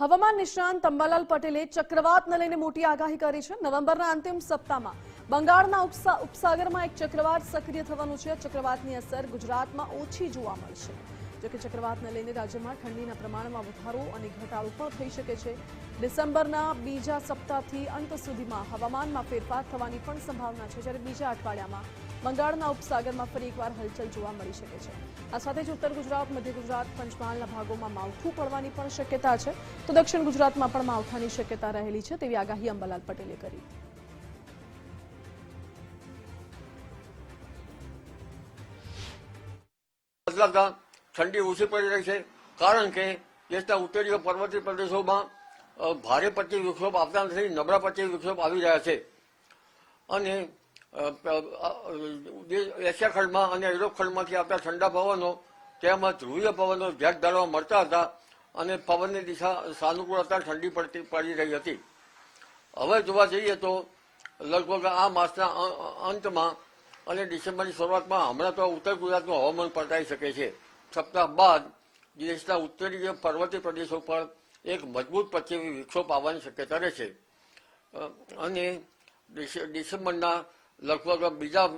હવામાન નિષ્ણાંત અંબાલાલ પટેલે ચક્રવાતને લઈને મોટી આગાહી કરી છે. નવેમ્બરના અંતિમ સપ્તાહમાં બંગાળના ઉપસા- ઉપસાગરમાં એક ચક્રવાત સક્રિય થવાનું છે. ચક્રવાતની અસર ગુજરાતમાં ઓછી જોવા મળશે. જોકે ચક્રવાતને લઈને રાજ્યમાં ઠંડીના પ્રમાણમાં વધારો અને ઘટાડો પણ થઈ શકે છે. ડિસેમ્બરના બીજા સપ્તાહથી અંત સુધીમાં હવામાનમાં ફેરફાર થવાની પણ સંભાવના છે. જ્યારે બીજા અઠવાડિયામાં બંગાળના ઉપસાગરમાં ફરી એકવાર હલચલ જોવા મળી શકે છે. આ સાથે જ ઉત્તર ગુજરાત, મધ્ય ગુજરાત, પંચમહાલના ભાગોમાં માવઠું પડવાની પણ શક્યતા છે. તો દક્ષિણ ગુજરાતમાં પણ માવઠાની શક્યતા રહેલી છે તેવી આગાહી અંબાલાલ પટેલે કરી. બદલાતા ઠંડી ઓછી પડી રહી છે. કારણ કે દેશના ઉત્તરીય પર્વતીય પ્રદેશોમાં ભારે પ્રત્યે વિક્ષોભ આવતા નથી, નબળા પચ્ચી વિક્ષોભ આવી રહ્યા છે. અને એશિયા ખંડમાં અને યુરોપ ખંડમાંથી આવતા ઠંડા પવનો તેમજ ધ્રુવીય પવનો ઝેક ધારવા મળતા હતા અને પવનની દિશા સાનુકૂળ હતા ઠંડી પડતી, પડી રહી હતી. હવે જોવા જઈએ તો લગભગ આ માસના અંતમાં અને ડિસેમ્બરની શરૂઆતમાં હમણાં તો ઉત્તર ગુજરાતનું હવામાન પલટાઈ શકે છે. સપ્તાહ બાદ દેશના ઉત્તરીય પર્વતીય પ્રદેશો પર એક મજબૂત પશ્ચિમી વિક્ષોભ આવવાની શક્યતા રહેશે. અને ડિસેમ્બરના લગભગ બીજા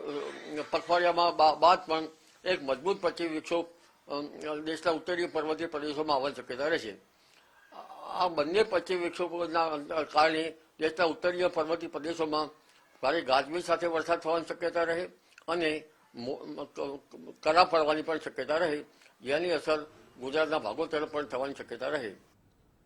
પખવાડિયામાં બાદ પણ એક મજબૂત પશ્ચિમી વિક્ષોભ દેશના ઉત્તરીય પર્વતીય પ્રદેશોમાં આવવાની શક્યતા રહેશે. આ બંને પશ્ચિમ વિક્ષોભોના કારણે દેશના ઉત્તરીય પર્વતીય પ્રદેશોમાં ભારે ગાજવીજ સાથે વરસાદ થવાની શક્યતા રહે અને કરા પડવાની પણ શક્યતા રહે. જેની અસર ગુજરાતના ભાગો તરફ પણ થવાની શક્યતા રહે.